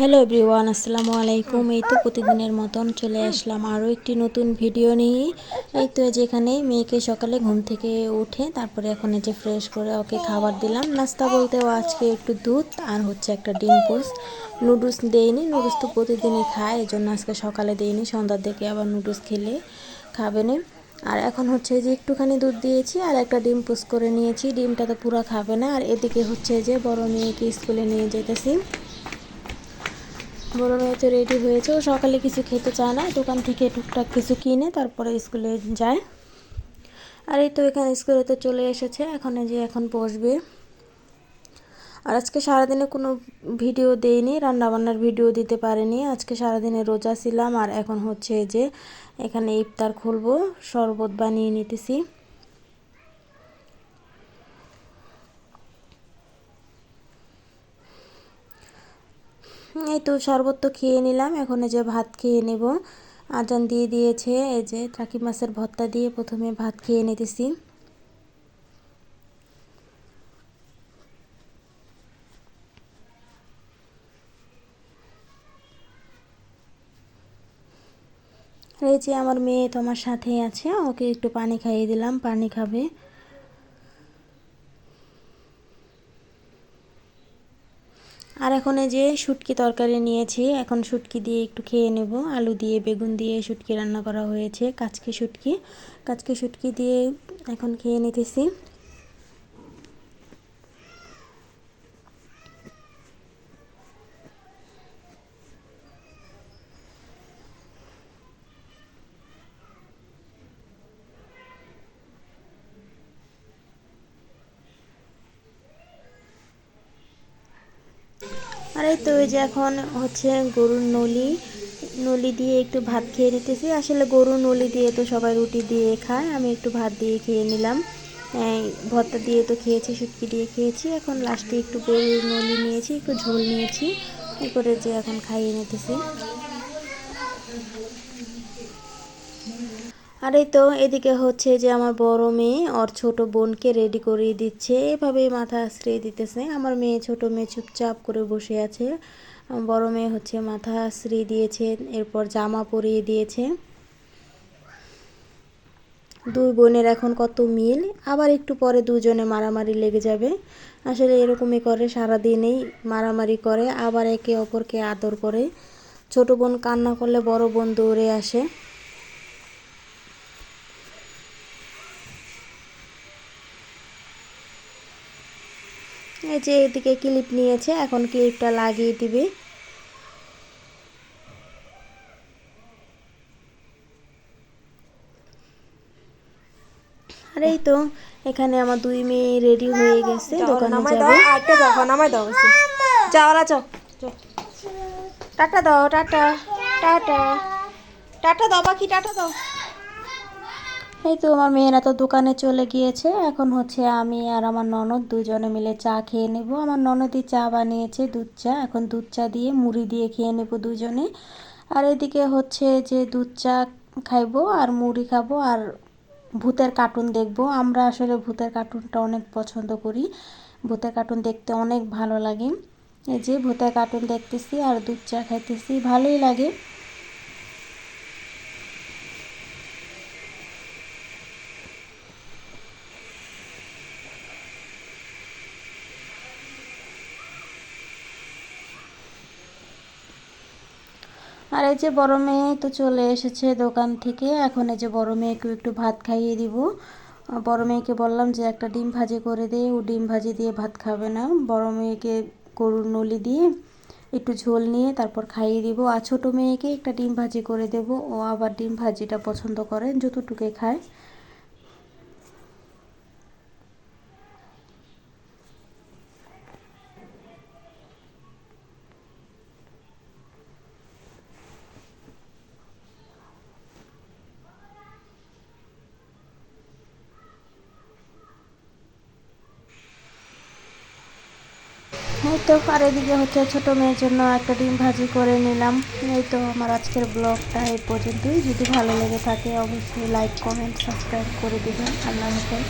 Hello everyone, আসসালামু আলাইকুম। এই তো প্রতিদিনের মতন চলে আসলাম আরও একটি নতুন ভিডিও নিয়ে। এই তো যেখানে মেয়েকে সকালে ঘুম থেকে উঠে তারপরে এখন এই যে ফ্রেশ করে ওকে খাবার দিলাম। নাস্তা বলতেও আজকে একটু দুধ আর হচ্ছে একটা ডিম পোস্ট। নুডলস দেয়নি নুডলস তো প্রতিদিনই খায় এই জন্য আজকে সকালে দেয়নি সন্ধ্যার দিকে আবার নুডলস খেলে খাবে না আর এখন হচ্ছে যে একটুখানি দুধ দিয়েছি আর একটা ডিম পোস্ট করে নিয়েছি। ডিমটা তো পুরো খাবে না। আর এদিকে হচ্ছে যে বড় মেয়েকে স্কুলে নিয়ে যেতেছি বড় মেয়ে তো রেডি হয়েছে, ও সকালে কিছু খেতে চায় না, দোকান থেকে টুকটাক কিছু কিনে তারপরে স্কুলে যায়। আর এই তো এখানে স্কুলে তো চলে এসেছে, এখন যে এখন বসবে। আর আজকে সারাদিনে কোনো ভিডিও দেইনি, রান্নাবান্নার ভিডিও দিতে পারিনি, আজকে সারাদিনে রোজা ছিলাম, আর এখন হচ্ছে যে এখানে ইফতার খুলবো, শরবত বানিয়ে নিতেছি। এই তো শরবত তো খেয়ে নিলাম। এখন যে ভাত খেয়ে নেব। আজান দিয়ে দিয়েছে, এই যে টাকি মাছের ভর্তা দিয়ে প্রথমে ভাত খেয়ে নিতেছি। এই যে আমার মেয়ে তোমার সাথে আছে, ওকে একটু পানি খাইয়ে দিলাম, পানি খাবে। আর এখন এই যে শুটকি তরকারি নিয়েছি, এখন শুটকি দিয়ে একটু খেয়ে নেব। আলু দিয়ে, বেগুন দিয়ে শুটকি রান্না করা হয়েছে, কাচকি শুটকি। কাচকি শুটকি দিয়ে এখন খেয়ে নিতেছি। এই তো ওই যে এখন হচ্ছে গরুর নলি নলি দিয়ে একটু ভাত খেয়ে নিতেছি। আসলে গরুর নলি দিয়ে তো সবাই রুটি দিয়ে খায়, আমি একটু ভাত দিয়ে খেয়ে নিলাম। ভর্তা দিয়ে তো খেয়েছি, শুটকি দিয়ে খেয়েছি। এখন লাস্টে একটু গরুর নলি নিয়েছি, একটু ঝোল নিয়েছি এ করে যে এখন খাইয়ে নিতেছি। আর এই তো এদিকে হচ্ছে যে আমার বড় মেয়ে ওর ছোট বোনকে রেডি করিয়ে দিচ্ছে। এভাবেই মাথা আশ্রয় দিতেছে। আমার মেয়ে ছোট মেয়ে চুপচাপ করে বসে আছে। বড় মেয়ে হচ্ছে মাথা আশ্রয় দিয়েছে, এরপর জামা পরিয়ে দিয়েছে। দুই বোনের এখন কত মিল? আবার একটু পরে দুজনে মারামারি লেগে যাবে। আসলে এরকমই করে, সারাদিনেই মারামারি করে, আবার একে অপরকে আদর করে। ছোট বোন কান্না করলে বড় বোন দৌড়ে আসে। এই যে এদিকে ক্লিপ নিয়েছে এখন ক্লিপটা লাগিয়ে দিবে। আর এই তো এখানে আমার দুই মেয়ে রেডি হয়ে গেছে দোকানে যাবে। আরেকটা দাও নামাই দাও যাও ওরা যাও। টাটা দাও টাটা টাটা। টাটা দাও বাকি টাটা দাও। এই তো আমার মেয়েরা তো দোকানে চলে গিয়েছে। এখন হচ্ছে আমি আর আমার ননদ দুজনে মিলে চা খেয়ে নেব। আমার ননদই চা বানিয়েছে, দুধ চা। এখন দুধ চা দিয়ে মুড়ি দিয়ে খেয়ে নেব দুজনে। আর এদিকে হচ্ছে যে দুধ চা খাইবো আর মুড়ি খাব আর ভূতের কার্টুন দেখব। আমরা আসলে ভূতের কার্টুনটা অনেক পছন্দ করি। ভূতের কার্টুন দেখতে অনেক ভালো লাগে। এই যে ভূতের কার্টুন দেখতেছি আর দুধ চা খাইতেছি, ভালোই লাগে। আর এই যে বড় মেয়ে তো চলে এসেছে দোকান থেকে। এখন এই যে বড় মেয়েকে একটু ভাত খাইয়ে দিব। বড় মেয়েকে বললাম যে, একটা ডিম ভাজি করে দে। ও ডিম ভাজি দিয়ে ভাত খাবে না। বড় মেয়েকে গরুর নলি দিয়ে একটু ঝোল নিয়ে তারপর খাইয়ে দিব। আর ছোটো মেয়েকে একটা ডিম ভাজি করে দেব। ও আবার ডিম ভাজিটা পছন্দ করে যতটুকু খায় এই তো আর এদিকে হচ্ছে ছোটো মেয়ের জন্য একটা ডিম ভাজি করে নিলাম। এই তো আমার আজকের ব্লগটা এই পর্যন্তই। যদি ভালো লেগে থাকে, অবশ্যই লাইক কমেন্ট সাবস্ক্রাইব করে দেবেন। আল্লাহ হাফেজ।